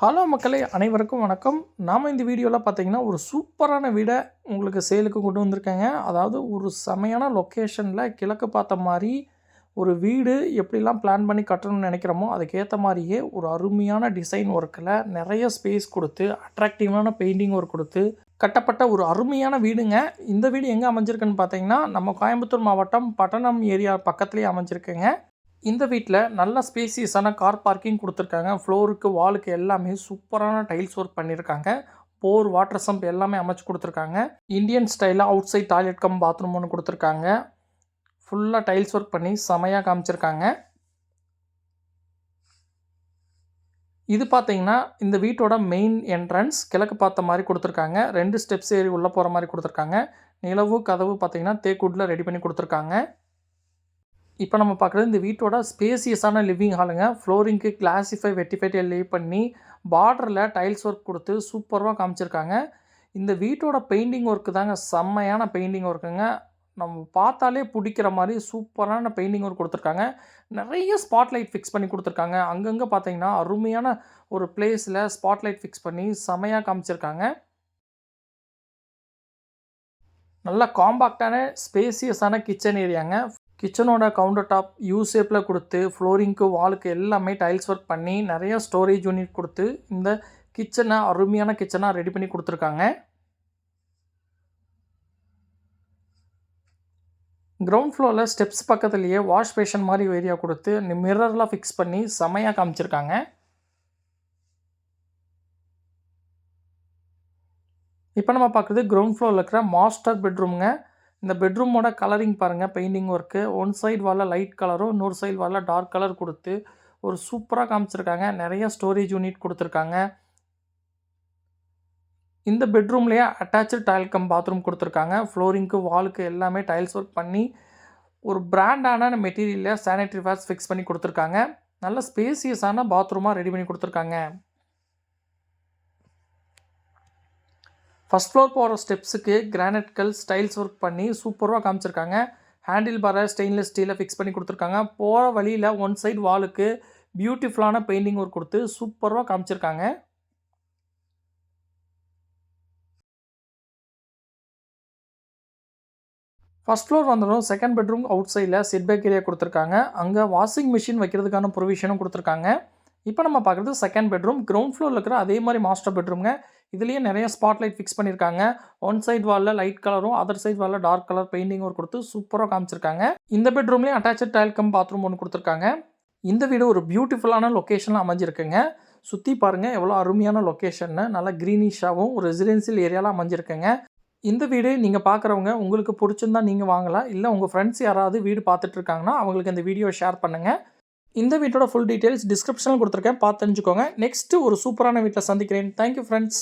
Hello மக்களே அனைவருக்கும் வணக்கம். நாம் இந்த வீடியோவில் பார்த்தீங்கன்னா ஒரு சூப்பரான வீடை உங்களுக்கு சேலுக்கு கொண்டு வந்திருக்கேங்க. அதாவது ஒரு செமையான லொக்கேஷனில் கிழக்கு பார்த்த மாதிரி ஒரு வீடு எப்படிலாம் பிளான் பண்ணி கட்டணும்னு நினைக்கிறோமோ அதுக்கேற்ற மாதிரியே ஒரு அருமையான டிசைன் ஒர்க்கில் நிறைய ஸ்பேஸ் கொடுத்து அட்ராக்டிவான பெயிண்டிங் ஒர்க் கொடுத்து கட்டப்பட்ட ஒரு அருமையான வீடுங்க. இந்த வீடு எங்கே அமைஞ்சிருக்குன்னு பார்த்தீங்கன்னா நம்ம கோயம்புத்தூர் மாவட்டம் பட்டணம் ஏரியா பக்கத்துலேயே அமைஞ்சிருக்குங்க. இந்த வீட்டில் நல்ல ஸ்பேசியஸான கார் பார்க்கிங் கொடுத்துருக்காங்க. ஃப்ளோருக்கு வாலுக்கு எல்லாமே சூப்பரான டைல்ஸ் ஒர்க் பண்ணியிருக்காங்க போர் வாட்டர் சம்ப் எல்லாமே அமைச்சு கொடுத்துருக்காங்க. இந்தியன் ஸ்டைலாக outside toilet cum bathroom ஒன்று கொடுத்துருக்காங்க. ஃபுல்லாக டைல்ஸ் ஒர்க் பண்ணி செமையாக காமிச்சிருக்காங்க. இது பார்த்தீங்கன்னா இந்த வீட்டோட மெயின் என்ட்ரன்ஸ் கிழக்கு பார்த்த மாதிரி கொடுத்துருக்காங்க. ரெண்டு ஸ்டெப்ஸ் ஏறி உள்ளே போகிற மாதிரி கொடுத்துருக்காங்க. நிலவு கதவு பார்த்தீங்கன்னா தேக்குட்டில் ரெடி பண்ணி கொடுத்துருக்காங்க. இப்போ நம்ம பார்க்குறது இந்த வீட்டோட ஸ்பேசியஸான லிவிங் ஹாலுங்க. ஃப்ளோரிங்க்கு கிளாசிஃபை வெட்டிஃபைட் லே பண்ணி பார்டரில் டைல்ஸ் ஒர்க் கொடுத்து சூப்பராக காமிச்சிருக்காங்க. இந்த வீட்டோட பெயிண்டிங் ஒர்க்கு தாங்க செம்மையான பெயிண்டிங் ஒர்க்குங்க. நம்ம பார்த்தாலே பிடிக்கிற மாதிரி சூப்பரான பெயிண்டிங் ஒர்க் கொடுத்துருக்காங்க. நிறைய ஸ்பாட்லைட் ஃபிக்ஸ் பண்ணி கொடுத்துருக்காங்க. அங்கங்கே பார்த்தீங்கன்னா அருமையான ஒரு பிளேஸில் ஸ்பாட்லைட் ஃபிக்ஸ் பண்ணி செமையாக காமிச்சிருக்காங்க. நல்ல காம்பாக்டான ஸ்பேசியஸான கிச்சன் ஏரியாங்க. கிச்சனோட கவுண்டர் டாப் யூ ஷேப்பில் கொடுத்து ஃப்ளோரிங்க்கு வாலுக்கு எல்லாமே டைல்ஸ் ஒர்க் பண்ணி நிறைய ஸ்டோரேஜ் யூனிட் கொடுத்து இந்த கிச்சனை அருமையான கிச்சனாக ரெடி பண்ணி கொடுத்துருக்காங்க. கிரவுண்ட் ஃப்ளோரில் ஸ்டெப்ஸ் பக்கத்துலேயே வாஷ் பேஷன் மாதிரி ஏரியா கொடுத்து மிரர்லாம் ஃபிக்ஸ் பண்ணி செமையாக காமிச்சிருக்காங்க. இப்போ நம்ம பார்க்குறது கிரவுண்ட் ஃப்ளோரில் இருக்கிற மாஸ்டர் பெட்ரூமுங்க இந்த பெட்ரூமோட கலரிங் பாருங்கள் பெயிண்டிங் ஒர்க்கு ஒன் சைடு வாலில் லைட் கலரும் இன்னொரு சைடு வாலில் டார்க் கலர் கொடுத்து ஒரு சூப்பராக காமிச்சிருக்காங்க. நிறைய ஸ்டோரேஜ் யூனிட் கொடுத்துருக்காங்க. இந்த பெட்ரூம்லேயே அட்டாச்சு டைல் கம் பாத்ரூம் கொடுத்துருக்காங்க. ஃப்ளோரிங்க்கு வாலுக்கு எல்லாமே டைல்ஸ் ஒர்க் பண்ணி ஒரு பிராண்டான மெட்டீரியலில் சானிடரி வேர்ஸ் ஃபிக்ஸ் பண்ணி கொடுத்துருக்காங்க. நல்ல ஸ்பேசியஸான பாத்ரூமாக ரெடி பண்ணி கொடுத்துருக்காங்க. ஃபஸ்ட் ஃப்ளோர் போகிற ஸ்டெப்ஸுக்கு கிரானைட்கள் ஸ்டைல்ஸ் ஒர்க் பண்ணி சூப்பராக காமிச்சிருக்காங்க. ஹேண்டில் பாரை ஸ்டெயின்லெஸ் ஸ்டீலில் ஃபிக்ஸ் பண்ணி கொடுத்துருக்காங்க. போகிற வழியில் ஒன் சைடு வாலுக்கு பியூட்டிஃபுல்லான பெயிண்டிங் ஒர்க் கொடுத்து சூப்பராக காமிச்சிருக்காங்க. ஃபஸ்ட் ஃப்ளோர் வந்ததும் செகண்ட் பெட்ரூம் அவுட் சைடில் செட்பேக் ஏரியா கொடுத்துருக்காங்க. அங்கே வாஷிங் மிஷின் வைக்கிறதுக்கான ப்ரொவிஷனும் கொடுத்துருக்காங்க. இப்போ நம்ம பார்க்குறது செகண்ட் பெட்ரூம் கிரவுண்ட் ஃப்ளோரில் இருக்கிற அதே மாதிரி மாஸ்டர் பெட்ரூம்ங்க இதுலேயே நிறைய ஸ்பாட் லைட் ஃபிக்ஸ் பண்ணியிருக்காங்க ஒன் சைட் வாலில் லைட் கலரும் அதர் சைட் வாலில் டார்க் கலர் பெயிண்டிங் ஒரு கொடுத்து சூப்பராக காமிச்சிருக்காங்க. இந்த பெட்ரூம்லேயும் அட்டாச்சு டைல் கம் பாத்ரூம் ஒன்று கொடுத்துருக்காங்க. இந்த வீடு ஒரு பியூட்டிஃபுல்லான லொக்கேஷனில் அமைஞ்சிருக்குங்க. சுற்றி பாருங்கள் எவ்வளோ அருமையான லொக்கேஷன்னு நல்லா க்ரீனிஷாகவும் ஒரு ரெசிடென்சியல் ஏரியாவில் அமைஞ்சிருக்குங்க. இந்த வீடு நீங்கள் பார்க்குறவங்க உங்களுக்கு பிடிச்சிருந்தா நீங்கள் வாங்கலாம். இல்லை உங்கள் ஃப்ரெண்ட்ஸ் யாராவது வீடு பார்த்துட்ருக்காங்கன்னா அவங்களுக்கு இந்த வீடியோ ஷேர் பண்ணுங்கள் இந்த வீட்டோட ஃபுல் டீட்டெயில்ஸ் டிஸ்கிரிப்ஷனில் கொடுத்துருக்கேன். பார்த்து தெரிஞ்சுக்கோங்க. நெக்ஸ்ட்டு ஒரு சூப்பரான வீட்டில் சந்திக்கிறேன். Thank you friends